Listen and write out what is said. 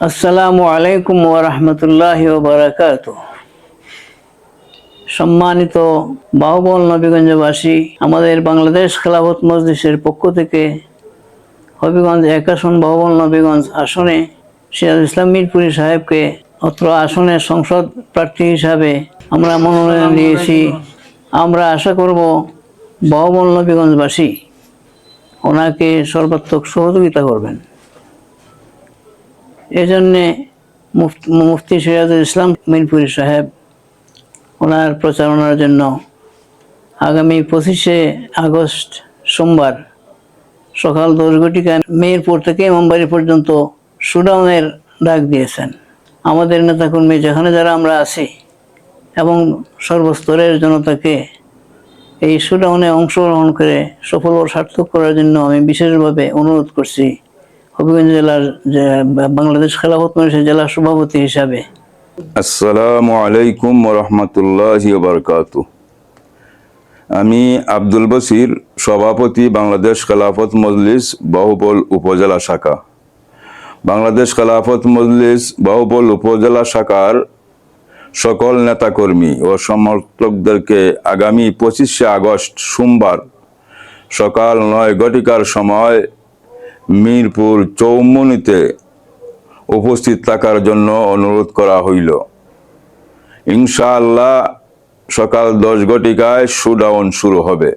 আসসালামু আলাইকুম ওরহমতুল্লাহ বারাকাত। সম্মানিত বাহুবল নবীগঞ্জবাসী আমাদের বাংলাদেশ খেলাফত মজলিসের পক্ষ থেকে হবিগঞ্জ এক আসন বাহুবল নবীগঞ্জ আসনে সিরাজ ইসলাম মিরপুরি সাহেবকে অত্র আসনের সংসদ প্রার্থী হিসাবে আমরা মনোনয়ন দিয়েছি। আমরা আশা করব বাহুবল নবীগঞ্জবাসী ওনাকে সর্বাত্মক সহযোগিতা করবেন। এজন্যে মুফ- মুফতি সিরাজুল ইসলাম মিরপুরি সাহেব ওনার প্রচারণার জন্য আগামী পঁচিশে আগস্ট সোমবার সকাল দশ ঘটিকায় মেহেরপুর থেকে ইমামবাড়ি পর্যন্ত শুডাউনের ডাক দিয়েছেন। আমাদের নেতাকর্মী যেখানে যারা আমরা আছি এবং সর্বস্তরের জনতাকে এই শুডাউনে অংশগ্রহণ করে সফল ও সার্থক করার জন্য আমি বিশেষভাবে অনুরোধ করছি হবিগঞ্জ জেলার বাংলাদেশ খেলাফত মজলিসের জেলা সভাপতি হিসাবে। আসসালামু আলাইকুম রহমতুল্লাহ বারকাত আমি আব্দুল বসির সভাপতি, বাংলাদেশ খেলাফত মজলিস, বাহুবল উপজেলা শাখা। বাংলাদেশ খেলাফত মজলিস, বাহুবল উপজেলা শাখার সকল নেতাকর্মী ও সমর্থকদেরকে আগামী পঁচিশে আগস্ট সোমবার সকাল নয় ঘটিকার সময় মিরপুর চৌমনিতে উপস্থিত থাকার জন্য অনুরোধ করা হইল। ইনশাআল্লাহ সকাল দশ ঘটিকায় শুডাউন শুরু হবে।